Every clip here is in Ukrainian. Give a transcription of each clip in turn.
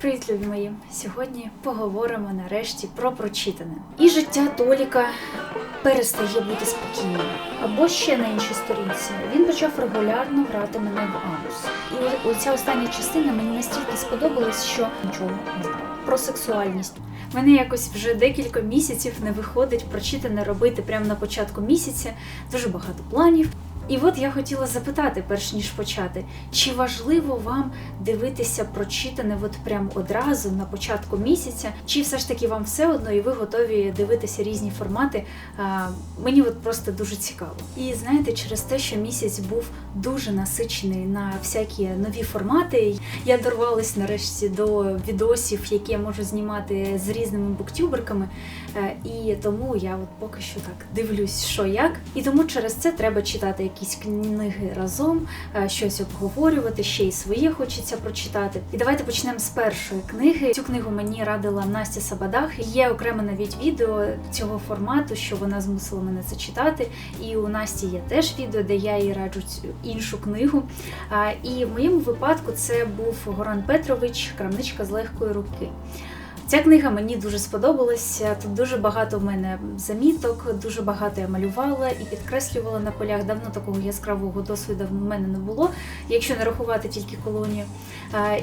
Привіт, любі мої! Сьогодні поговоримо нарешті про прочитане. І життя Толіка перестає бути спокійним. Або ще на іншій сторінці. Він почав регулярно грати мене в Амус. І оця остання частина мені настільки сподобалась, що нічого не знаю. Про сексуальність. Мене якось вже декілька місяців не виходить прочитане робити прямо на початку місяця. Дуже багато планів. І от я хотіла запитати, перш ніж почати, чи важливо вам дивитися прочитане от прямо одразу на початку місяця, чи все ж таки вам все одно і ви готові дивитися різні формати? А, мені от просто дуже цікаво. І знаєте, через те, що місяць був дуже насичений на всякі нові формати, я дорвалась нарешті до відосів, які я можу знімати з різними буктюберками. Е, І тому я от поки що так дивлюсь, що як. І тому через це треба читати якісь книги разом, е, щось обговорювати, ще й своє хочеться прочитати. І давайте почнемо з першої книги. Цю книгу мені радила Настя Сабадах. Є окреме навіть відео цього формату, що вона змусила мене це читати. І у Насті є теж відео, де я їй раджу цю іншу книгу. І в моєму випадку це був Горан Петрович, крамничка з легкої руки. Ця книга мені дуже сподобалася. Тут дуже багато в мене заміток, дуже багато я малювала і підкреслювала на полях. Давно такого яскравого досвіду в мене не було, якщо не рахувати тільки колонію.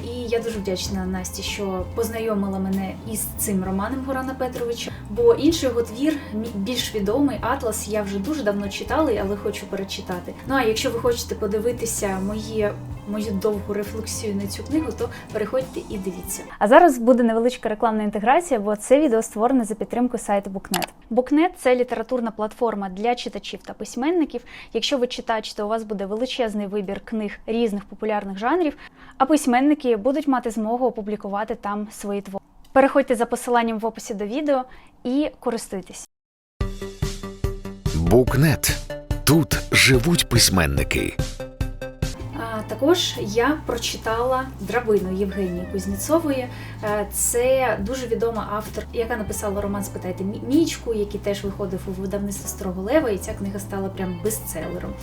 І я дуже вдячна Насті, що познайомила мене із цим романом Горана Петровича. Бо інший його твір, більш відомий Атлас, я вже дуже давно читала, але хочу перечитати. Ну а якщо ви хочете подивитися мої. Мою довгу рефлексію на цю книгу, то переходьте і дивіться. А зараз буде невеличка рекламна інтеграція, бо це відео створене за підтримкою сайту Booknet. Booknet – це літературна платформа для читачів та письменників. Якщо ви читач, то у вас буде величезний вибір книг різних популярних жанрів, а письменники будуть мати змогу опублікувати там свої твори. Переходьте за посиланням в описі до відео і користуйтесь. Букнет. Тут живуть письменники. Також я прочитала драбину Євгенії Кузніцової. Е, Це дуже відома автор, яка написала роман Спитайте Мічку, який теж виходив у видавництво Старого Лева, і ця книга стала прям бестселером.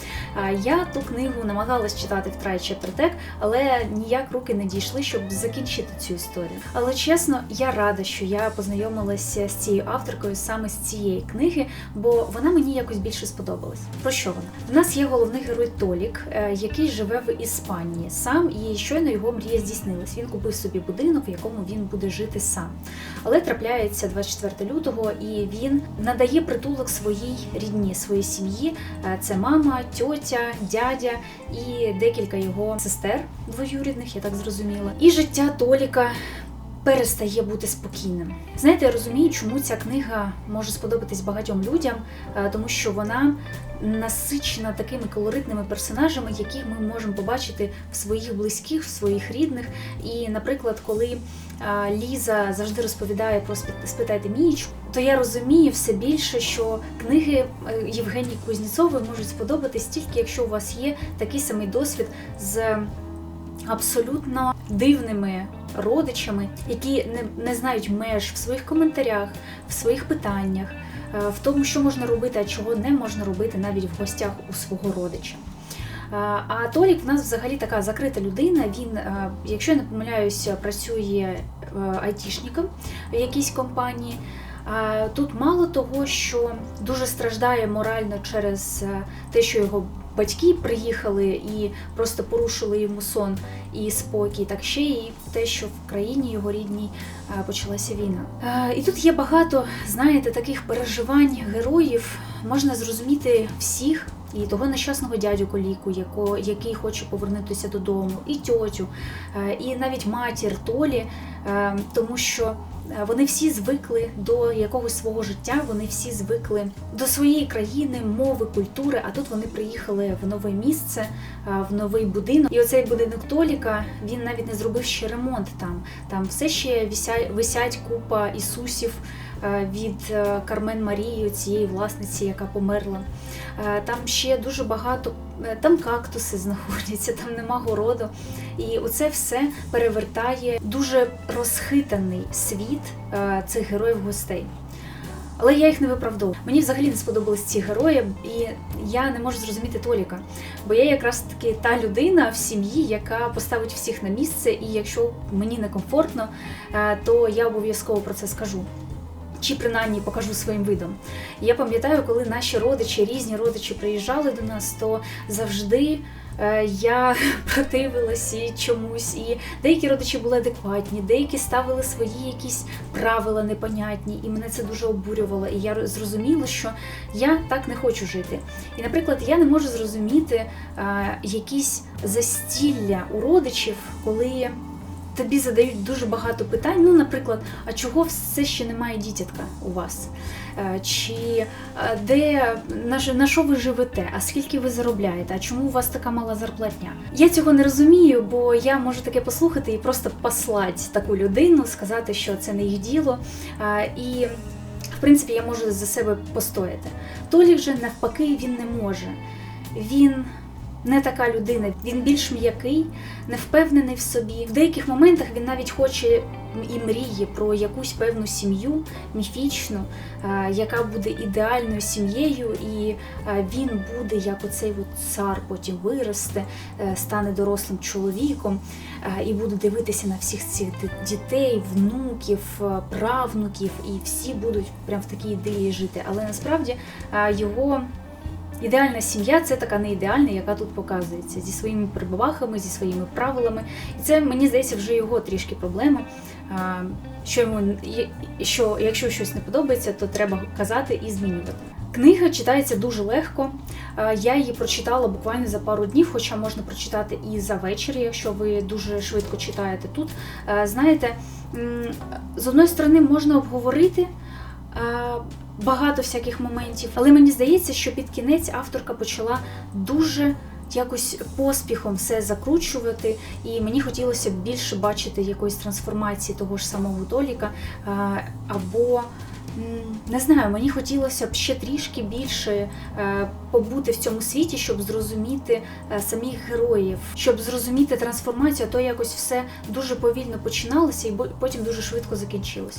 Я ту книгу намагалась читати в Трай Чептертек, але ніяк руки не дійшли, щоб закінчити цю історію. Але чесно, я рада, що я познайомилася з цією авторкою саме з цієї книги, бо вона мені якось більше сподобалась. Про що вона? В нас є головний герой Толік, е, який живе в Іспанії сам, і щойно його мрія здійснилась. Він купив собі будинок, в якому він буде жити сам. Але трапляється 24 лютого, і він надає притулок своїй рідні, своїй сім'ї. Е, Це мама, тьотя, дядя і декілька його сестер двоюрідних, я так зрозуміла. І життя Толіка перестає бути спокійним. Знаєте, я розумію, чому ця книга може сподобатись багатьом людям, е, тому що вона насичена такими колоритними персонажами, яких ми можемо побачити в своїх близьких, в своїх рідних. І, наприклад, коли е, Ліза завжди розповідає про «Спи- спитайте Мієчку, то я розумію все більше, що книги е, Євгенії Кузніцової можуть сподобатись тільки, якщо у вас є такий самий досвід з абсолютно дивними родичами, які не, не знають меж в своїх коментарях, в своїх питаннях, е, в тому, що можна робити, а чого не можна робити навіть в гостях у свого родича. Е, А Толік в нас взагалі така закрита людина. Він, е, якщо я не помиляюся, працює айтішником в якійсь компанії. Тут мало того, що дуже страждає морально через е, те, що його батьки приїхали і просто порушили йому сон і спокій, так ще й те, що в країні його рідній е, почалася війна. Е, І тут є багато, знаєте, таких переживань героїв. Можна зрозуміти всіх. І того нещасного дядю коліку, який хоче повернутися додому, і тьотю, і навіть матір Толі, тому що вони всі звикли до якогось свого життя, вони всі звикли до своєї країни, мови, культури. А тут вони приїхали в нове місце, е, в новий будинок. І оцей будинок Толіка він навіть не зробив ще ремонт там. Там все ще висять, купа ісусів е, від е, Кармен Марії, цієї власниці, яка померла. Е, Там ще дуже багато, е, там кактуси знаходяться, там нема городу. І оце все перевертає дуже розхитаний світ е, цих героїв гостей. Але я їх не виправдовую. Мені взагалі не сподобались ці герої, і я не можу зрозуміти Толіка. Бо я якраз таки та людина в сім'ї, яка поставить всіх на місце, і якщо мені некомфортно, е, то я обов'язково про це скажу. Чи принаймні покажу своїм видом. Я пам'ятаю, коли наші родичі, різні родичі приїжджали до нас, то завжди е, я противилась і чомусь. І деякі родичі були адекватні, деякі ставили свої якісь правила непонятні, і мене це дуже обурювало. І я зрозуміла, що я так не хочу жити. І, наприклад, я не можу зрозуміти е, якісь застілля у родичів, коли тобі задають дуже багато питань. Ну, наприклад, а чого все ще немає дітятка у вас? Е, Чи е, де на, на що ви живете? А скільки ви заробляєте? А чому у вас така мала зарплатня? Я цього не розумію, бо я можу таке послухати і просто послати таку людину, сказати, що це не їх діло. Е, І в принципі я можу за себе постояти. Толік же навпаки він не може. Він не така людина, він більш м'який, не впевнений в собі. В деяких моментах він навіть хоче і мріє про якусь певну сім'ю міфічну, е, яка буде ідеальною сім'єю, і е, він буде як оцей от цар, потім виросте, е, стане дорослим чоловіком і буде дивитися на всіх цих дітей, внуків, правнуків, і всі будуть прям в такій ідеї жити. Але насправді його Ідеальна сім'я це така не ідеальна, яка тут показується зі своїми прибавахами, зі своїми правилами. І це мені здається вже його трішки проблема. Що йому що, якщо щось не подобається, то треба казати і змінювати. Книга читається дуже легко. Я її прочитала буквально за пару днів, хоча можна прочитати і за вечір, якщо ви дуже швидко читаєте тут. Знаєте, з одної сторони можна обговорити. Багато всяких моментів. Але мені здається, що під кінець авторка почала дуже якось поспіхом все закручувати, і мені хотілося більше бачити якоїсь трансформації того ж самого Толіка. Або не знаю, мені хотілося б ще трішки більше е, побути в цьому світі, щоб зрозуміти е, самих героїв, щоб зрозуміти трансформацію, а то якось все дуже повільно починалося і потім дуже швидко закінчилось.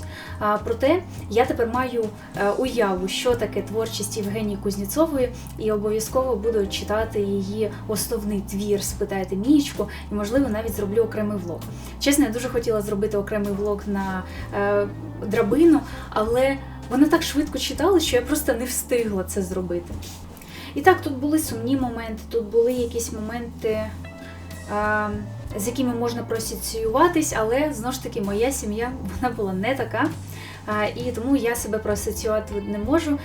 Проте я тепер маю е, уяву, що таке творчість Євгенії Кузніцової, і обов'язково буду читати її основний твір Спитайте Мієчку, і можливо навіть зроблю окремий влог. Чесно, я дуже хотіла зробити окремий влог на драбину, але вона так швидко читала, що я просто не встигла це зробити. І так, тут були сумні моменти, тут були якісь моменти. а, з якими можна проасоціюватись, але знову ж таки моя сім'я вона була не така. І тому я себе проасоціювати не можу,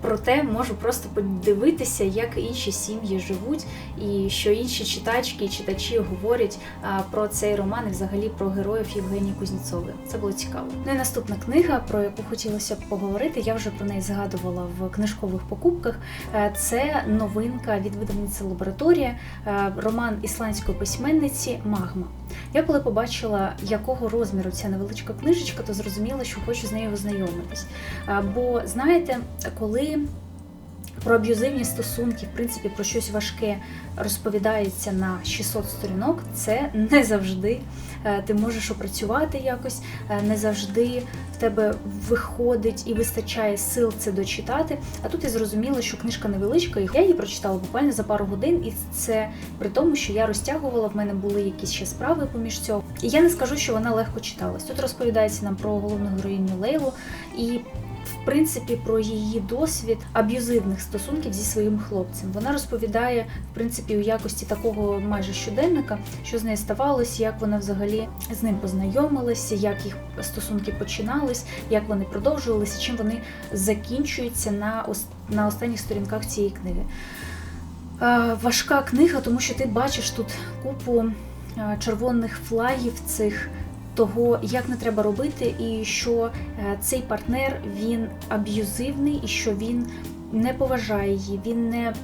проте можу просто подивитися, як інші сім'ї живуть, і що інші читачки і читачі говорять про цей роман і взагалі про героїв Євгенії Кузніцової. Це було цікаво. Ну і наступна книга, про яку хотілося б поговорити, я вже про неї згадувала в книжкових покупках. Це новинка від видавниці Лабораторія, роман ісландської письменниці Магма. Я коли побачила, якого розміру ця невеличка книжечка, то зрозуміла, що хочу з нею ознайомитись. Бо знаєте, коли про аб'юзивні стосунки, в принципі, про щось важке розповідається на 600 сторінок, це не завжди ти можеш опрацювати якось, е, не завжди в тебе виходить і вистачає сил це дочитати. А тут я зрозуміла, що книжка невеличка, і я її прочитала буквально за пару годин, і це при тому, що я розтягувала, в мене були якісь ще справи поміж цього. І я не скажу, що вона легко читалась. Тут розповідається нам про головну героїню Лейлу і. В принципі, про її досвід аб'юзивних стосунків зі своїм хлопцем. Вона розповідає, в принципі, у якості такого майже щоденника, що з нею ставалось, як вона взагалі з ним познайомилася, як їх стосунки починались, як вони продовжувалися, чим вони закінчуються на, на останніх сторінках цієї книги. Важка книга, тому що ти бачиш тут купу червоних флагів цих того, як не треба робити, і що е, цей партнер він аб'юзивний, і що він не поважає її, він не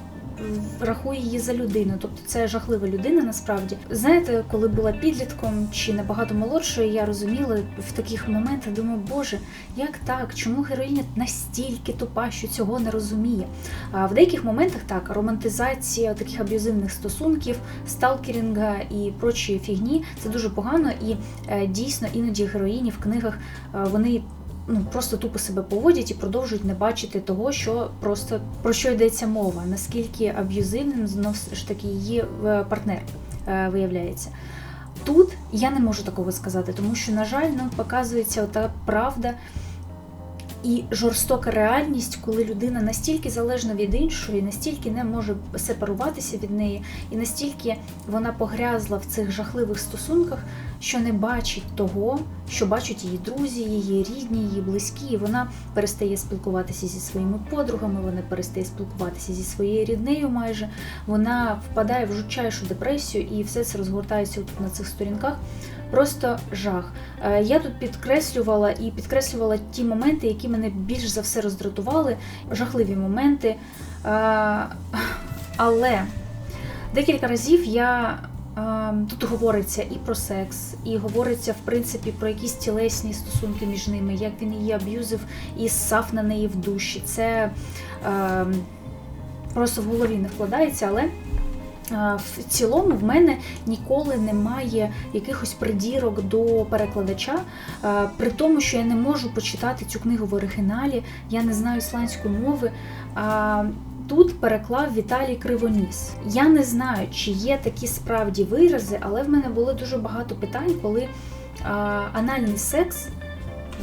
рахує її за людину. Тобто це жахлива людина насправді. Знаєте, коли була підлітком чи набагато молодшою, я розуміла в таких моментах, думаю, боже, як так? Чому героїня настільки тупа, що цього не розуміє? А в деяких моментах так, романтизація таких аб'юзивних стосунків, сталкерінга і прочої фігні це дуже погано, і е, дійсно іноді героїні в книгах е, вони ну просто тупо себе поводять і продовжують не бачити того, що просто про що йдеться мова, наскільки аб'юзивним знов ж таки її е, партнер е, виявляється. Тут я не можу такого сказати, тому що, на жаль, нам показується ота правда і жорстока реальність, коли людина настільки залежна від іншої, настільки не може сепаруватися від неї, і настільки вона погрязла в цих жахливих стосунках, що не бачить того, що бачать її друзі, її рідні, її близькі. І вона перестає спілкуватися зі своїми подругами, вона перестає спілкуватися зі своєю ріднею майже. Вона впадає в жутчайшу депресію, і все це розгортається тут на цих сторінках. Просто жах. Е, Я тут підкреслювала і підкреслювала ті моменти, які мене більш за все роздратували, жахливі моменти. Е, Але декілька разів я тут говориться і про секс, і говориться, в принципі, про якісь тілесні стосунки між ними, як він її аб'юзив і ссав на неї в душі. Це е, просто в голові не вкладається, але. е, В цілому в мене ніколи немає якихось придірок до перекладача, е, при тому, що я не можу почитати цю книгу в оригіналі, я не знаю ісландської мови. Тут переклав Віталій Кривоніс. Я не знаю, чи є такі справді вирази, але в мене було дуже багато питань, коли а, анальний секс,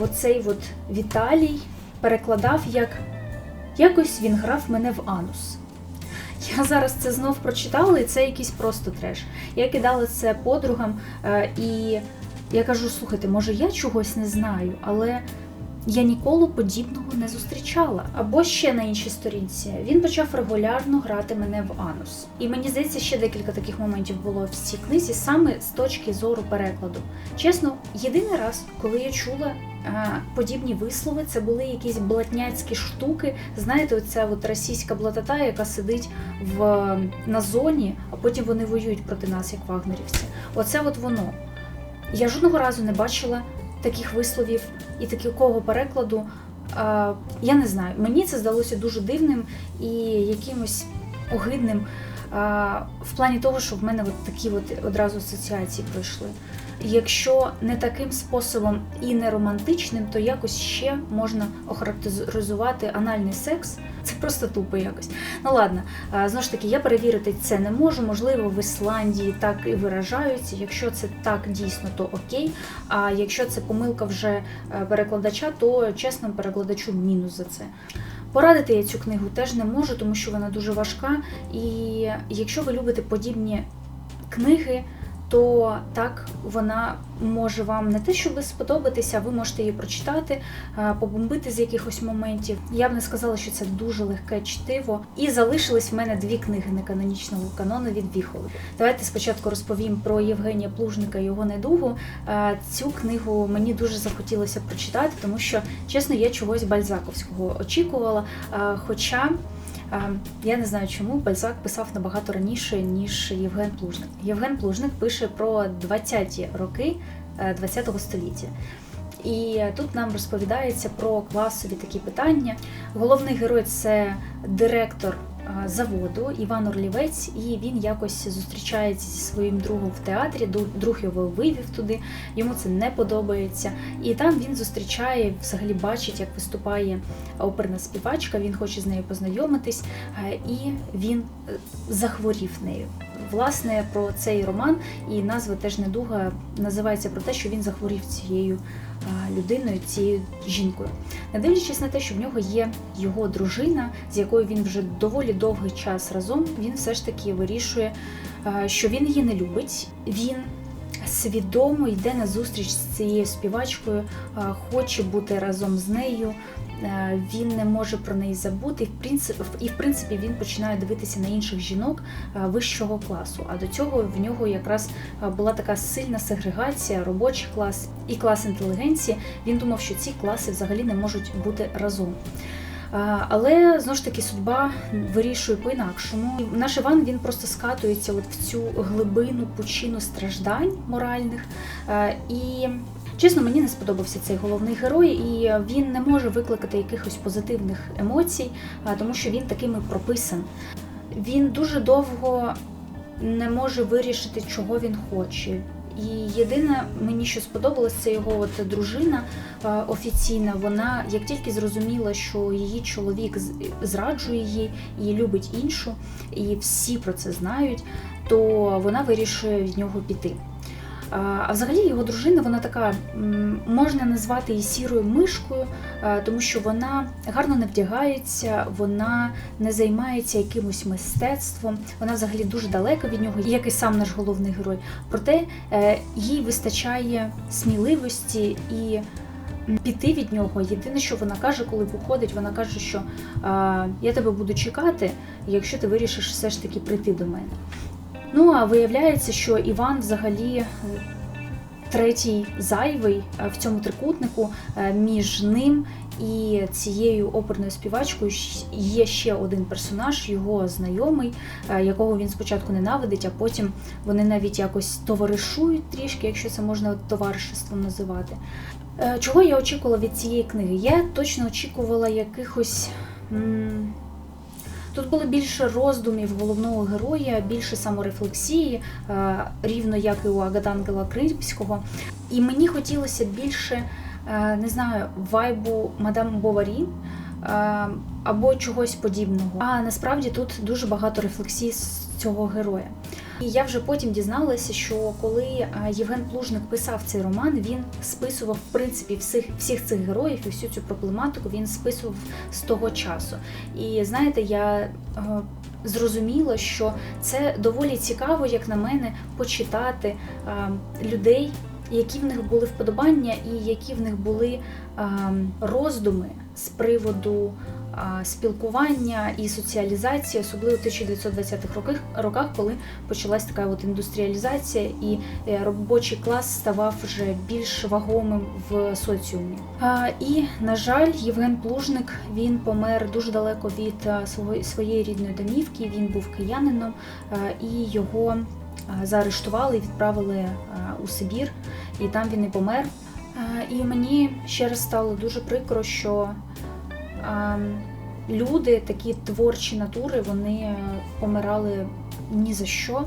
оцей от Віталій перекладав як якось він грав мене в анус. Я зараз це знов прочитала, і це якийсь просто треш. Я кидала це подругам, е, і я кажу: слухайте, може я чогось не знаю, але я ніколи подібного не зустрічала. Або ще на іншій сторінці він почав регулярно грати мене в анус. І мені здається, ще декілька таких моментів було в цій книзі, саме з точки зору перекладу. Чесно, єдиний раз, коли я чула. Подібні вислови це були якісь блатняцькі штуки. Знаєте, оця от російська блатата, яка сидить в на зоні, а потім вони воюють проти нас, як вагнерівці. Оце от воно. Я жодного разу не бачила таких висловів і такого перекладу. А, я не знаю, мені це здалося дуже дивним і якимось огидним а, в плані того, що в мене от такі от одразу асоціації пройшли. Якщо не таким способом і не романтичним, то якось ще можна охарактеризувати анальний секс. Це просто тупо якось. Ну ладно, знову ж таки, я перевірити це не можу. Можливо, в Ісландії так і виражаються. Якщо це так дійсно, то окей. А якщо це помилка вже е, перекладача, то чесно перекладачу мінус за це. Порадити я цю книгу теж не можу, тому що вона дуже важка. І якщо ви любите подібні книги, то так вона може вам не те, щоб сподобатися, ви можете її прочитати, е, побомбити з якихось моментів. Я б не сказала, що це дуже легке чтиво. І залишились в мене дві книги неканонічного канону від Віхоли. Давайте спочатку розповім про Євгенія Плужника і його недугу. Е, Цю книгу мені дуже захотілося прочитати, тому що, чесно, я чогось бальзаковського очікувала. Е, Хоча Я не знаю, чому Бальзак писав набагато раніше, ніж Євген Плужник. Євген Плужник пише про 20-ті роки е, 20-го століття. І тут нам розповідається про класові такі питання. Головний герой це директор е, заводу Іван Орлівець, і він якось зустрічається зі своїм другом в театрі. Друг його вивів туди, йому це не подобається. І там він зустрічає, взагалі бачить, як виступає оперна співачка. Він хоче з нею познайомитись, е, і він е, захворів нею. Власне, про цей роман і назва теж недуга називається про те, що він захворів цією людиною, цією жінкою. Не дивлячись на те, що в нього є його дружина, з якою він вже доволі довгий час разом, він все ж таки вирішує, що він її не любить. Він свідомо йде на зустріч з цією співачкою, хоче бути разом з нею. Е, Він не може про неї забути, в принципі, і в принципі він починає дивитися на інших жінок е, вищого класу. А до цього в нього якраз е, була така сильна сегрегація, робочий клас і клас інтелігенції. Він думав, що ці класи взагалі не можуть бути разом. Але знову ж таки судьба вирішує по-інакшому. Наш Іван він просто скатується от в цю глибину пучину страждань моральних. І чесно, мені не сподобався цей головний герой, і він не може викликати якихось позитивних емоцій, тому що він таким і прописан. Він дуже довго не може вирішити, чого він хоче. І єдине, мені що сподобалось, це його от дружина офіційна. Вона як тільки зрозуміла, що її чоловік зраджує її і любить іншу, і всі про це знають, то вона вирішує від нього піти. А а взагалі його дружина, вона така можна назвати її сірою мишкою, е, тому що вона гарно не вдягається, вона не займається якимось мистецтвом, вона взагалі дуже далека від нього, як і сам наш головний герой. Проте е, їй вистачає сміливості і піти від нього. Єдине, що вона каже, коли виходить, вона каже, що е, я тебе буду чекати, якщо ти вирішиш все ж таки прийти до мене. Ну а виявляється, що Іван взагалі е, третій зайвий е, в цьому трикутнику е, між ним і цією оперною співачкою є ще один персонаж, його знайомий, якого він спочатку ненавидить, а потім вони навіть якось товаришують трішки, якщо це можна товаришеством називати. Чого я очікувала від цієї книги? Я точно очікувала якихось. Тут було більше роздумів головного героя, більше саморефлексії, е, рівно як і у Агатангела Кримського. І мені хотілося більше, е, не знаю, вайбу мадам Боварі е, або чогось подібного. А насправді тут дуже багато рефлексій з цього героя. І я вже потім дізналася, що коли е, Євген Плужник писав цей роман, він списував в принципі всіх, всіх цих героїв і всю цю проблематику він списував з того часу. І знаєте, я е, зрозуміла, що це доволі цікаво, як на мене, почитати е, людей, які в них були вподобання, і які в них були роздуми з приводу спілкування і соціалізації, особливо в 1920-х роках, роках, коли почалась така от індустріалізація, і е, робочий клас ставав вже більш вагомим в соціумі. І, на жаль, Євген Плужник він помер дуже далеко від своєї рідної домівки. Він був киянином, і його заарештували і відправили у Сибір, і там він і помер. І мені ще раз стало дуже прикро, що люди, такі творчі натури, вони помирали ні за що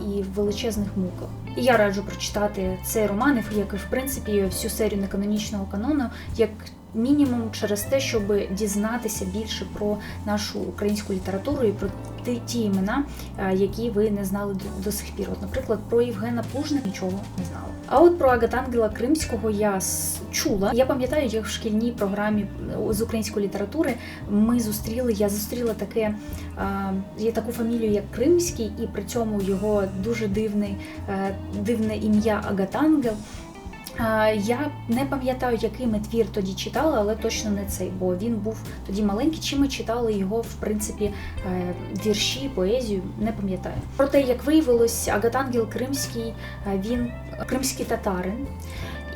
і в величезних муках. І я раджу прочитати цей роман, як і в принципі всю серію неканонічного канону, як мінімум через те, щоб дізнатися більше про нашу українську літературу і про ті, ті імена, е, які ви не знали до, сих пір. От, наприклад, про Євгена Плужника нічого не знала. А от про Агатангела Кримського я чула. Я пам'ятаю, як в шкільній програмі е, з української літератури ми зустріли. Я зустріла таке є таку фамілію, як Кримський, і при цьому його дуже дивний, е, дивне ім'я Агатангел. Я не пам'ятаю, який ми твір тоді читали, але точно не цей, бо він був тоді маленький. Чи ми читали його, в принципі, е, вірші, поезію, не пам'ятаю. Проте, як виявилось, Агатангел Кримський, е, він кримський татарин.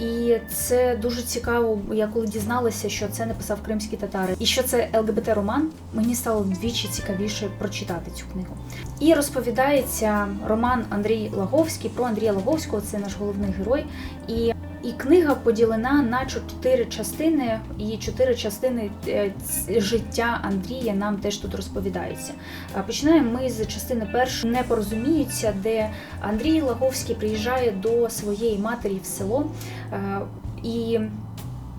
І це дуже цікаво. Я коли дізналася, що це написав кримський татарин, і що це ЛГБТ-роман, мені стало вдвічі цікавіше прочитати цю книгу. І розповідається роман Андрій Лаговський про Андрія Лаговського, це наш головний герой. І і книга поділена на чотири частини, і чотири частини е, життя Андрія нам теж тут розповідаються. Починаємо ми з частини першої не порозуміються, де Андрій Лаговський приїжджає до своєї матері в село е, і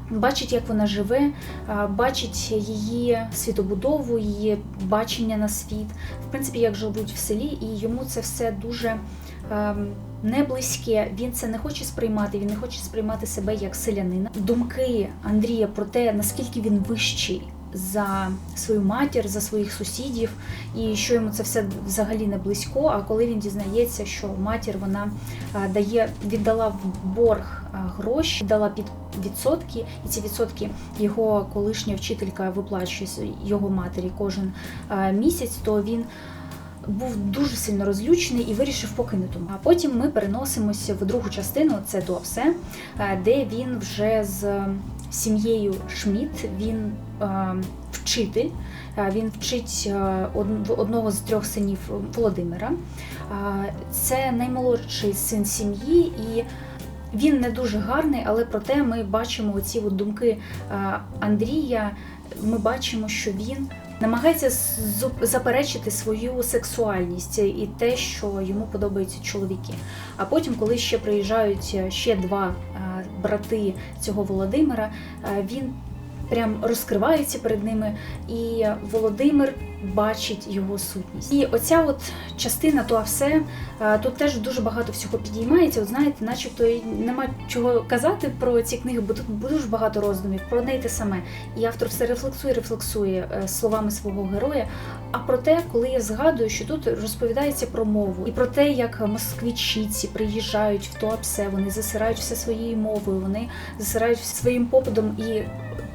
бачить, як вона живе, е, бачить її світобудову, її бачення на світ, в принципі, як живуть в селі, і йому це все дуже. Не близьке, він це не хоче сприймати, він не хоче сприймати себе як селянина. Думки Андрія про те, наскільки він вищий за свою матір, за своїх сусідів, і що йому це все взагалі не близько. А коли він дізнається, що матір вона дає, віддала в борг гроші, дала під відсотки, і ці відсотки його колишня вчителька виплачує його матері кожен місяць, то він. Був дуже сильно розлючений і вирішив покинути. А потім ми переносимося в другу частину, це Туапсе, е, де він вже з сім'єю Шмідт, він е, вчитель, е, він вчить одного з трьох синів Володимира. Це наймолодший син сім'ї, і він не дуже гарний, але проте ми бачимо от думки Андрія. Ми бачимо, що він намагається заперечити свою сексуальність і те, що йому подобаються чоловіки. А потім, коли ще приїжджають ще два е, брати цього Володимира, е, він прям розкривається перед ними, і Володимир бачить його сутність. І оця от частина, то а все е, тут теж дуже багато всього підіймається. От знаєте, начебто і нема чого казати про ці книги, бо тут дуже багато роздумів про неї те саме. І автор все рефлексує, рефлексує е, словами свого героя. А про те, коли я згадую, що тут розповідається про мову і про те, як москвичіці приїжджають в Туапсе, вони засирають все своєю мовою, вони засирають своїм попитом і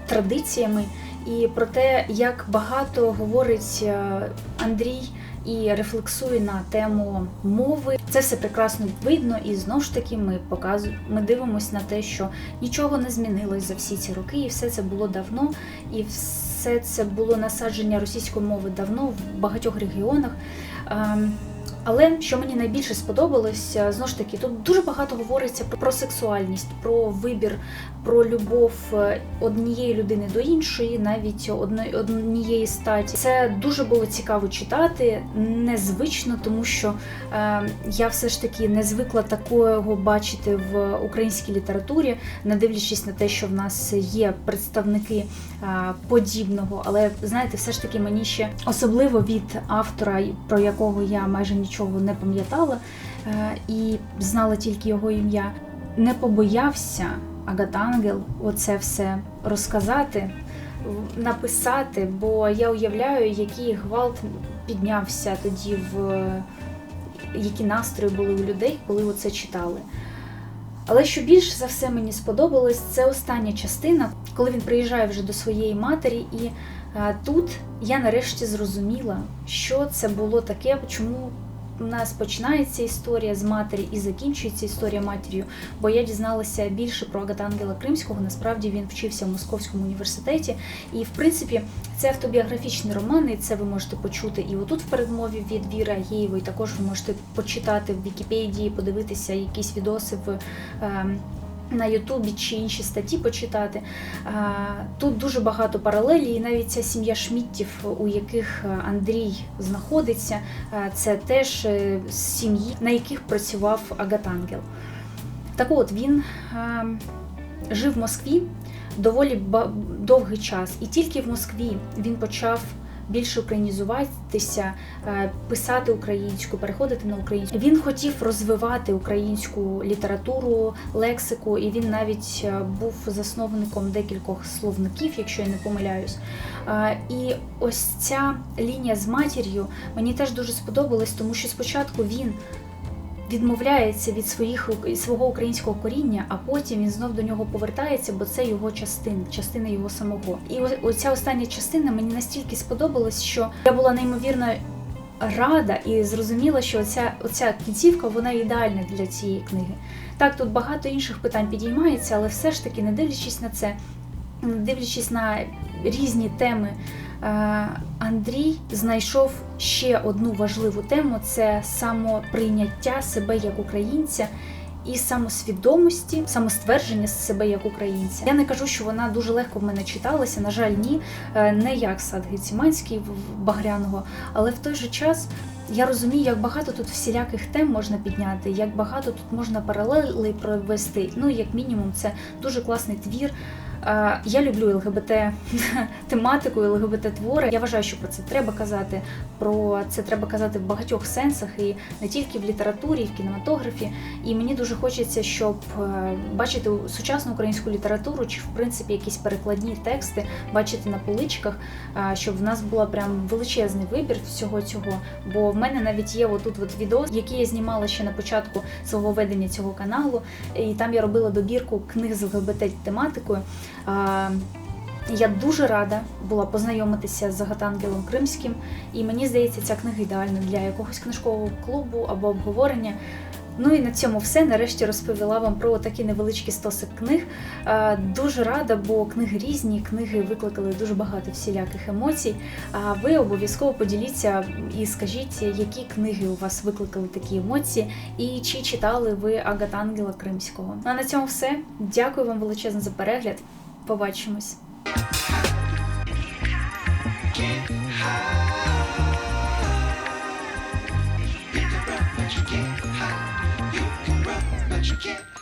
традиціями, і про те, як багато говорить е, Андрій. І рефлексує на тему мови. Це все прекрасно видно, і знову ж таки ми показуємо, ми дивимося на те, що нічого не змінилось за всі ці роки, і все це було давно, і все це було насадження російської мови давно в багатьох регіонах. Але що мені найбільше сподобалось, е, знову ж таки, тут дуже багато говориться про, сексуальність, про вибір, про любов е, однієї людини до іншої, навіть однієї статі. Це дуже було цікаво читати, незвично, тому що е, я все ж таки не звикла такого бачити в українській літературі, не дивлячись на те, що в нас є представники е, подібного. Але знаєте, все ж таки мені ще особливо від автора, про якого я майже нічого не пам'ятала е, і знала тільки його ім'я, не побоявся Агатангел оце все розказати, написати, бо я уявляю, який гвалт піднявся тоді в які настрої були у людей, коли оце читали. Але що більше за все мені сподобалось, це остання частина, коли він приїжджає вже до своєї матері, і е, тут я нарешті зрозуміла, що це було таке, чому у нас починається історія з матері і закінчується історія матір'ю. Бо я дізналася більше про Агатангела Кримського. Насправді він вчився в Московському університеті, і в принципі це автобіографічний роман, і це ви можете почути і отут в передмові від Віри Агієвої. Також ви можете почитати в Вікіпедії, подивитися якісь відоси в. ем, на Ютубі чи інші статті почитати. Тут дуже багато паралелі, і навіть ця сім'я Шміттів, у яких е, Андрій знаходиться, е, це теж е, сім'ї, на яких працював Агатангел. Так от він жив в Москві доволі довгий час, і тільки в Москві він почав більше українізуватися, е, писати українську, переходити на українську. Він хотів розвивати українську літературу, лексику, і він навіть е, був засновником декількох словників, якщо я не помиляюсь. Е, І ось ця лінія з матір'ю мені теж дуже сподобалась, тому що спочатку він відмовляється від своїх свого українського коріння, а потім він знов до нього повертається, бо це його частина, частина його самого. І оця остання частина мені настільки сподобалась, що я була неймовірно рада і зрозуміла, що оця, оця кінцівка вона ідеальна для цієї книги. Так, тут багато інших питань підіймається, але все ж таки, не дивлячись на це, не дивлячись на різні теми. Е, Андрій знайшов ще одну важливу тему: це самоприйняття себе як українця і самосвідомості, самоствердження себе як українця. Я не кажу, що вона дуже легко в мене читалася. На жаль, ні, Е, не як сад Геціманський Багряного, але в той же час. Я розумію, як багато тут всіляких тем можна підняти, як багато тут можна паралелей провести. Ну, як мінімум, це дуже класний твір. Я люблю ЛГБТ тематику, ЛГБТ твори. Я вважаю, що про це треба казати. Про це треба казати в багатьох сенсах, і не тільки в літературі, і в кінематографі. І мені дуже хочеться, щоб е, бачити сучасну українську літературу, чи в принципі якісь перекладні тексти бачити на поличках, е, щоб в нас була прям величезний вибір всього цього. Бо в мене навіть є отут от відео, який я знімала ще на початку свого ведення цього каналу, і там я робила добірку книг з ЛГБТ тематикою. Я дуже рада була познайомитися з Агатангелом Кримським, і мені здається, ця книга ідеальна для якогось книжкового клубу або обговорення. Ну і на цьому все. Нарешті розповіла вам про такий невеличкий стосик книг. Дуже рада, бо книги різні, книги викликали дуже багато всіляких емоцій. А ви обов'язково поділіться і скажіть, які книги у вас викликали такі емоції, і чи читали ви Агатангела Кримського. А на цьому все. Дякую вам величезно за перегляд. Побачимось. You can't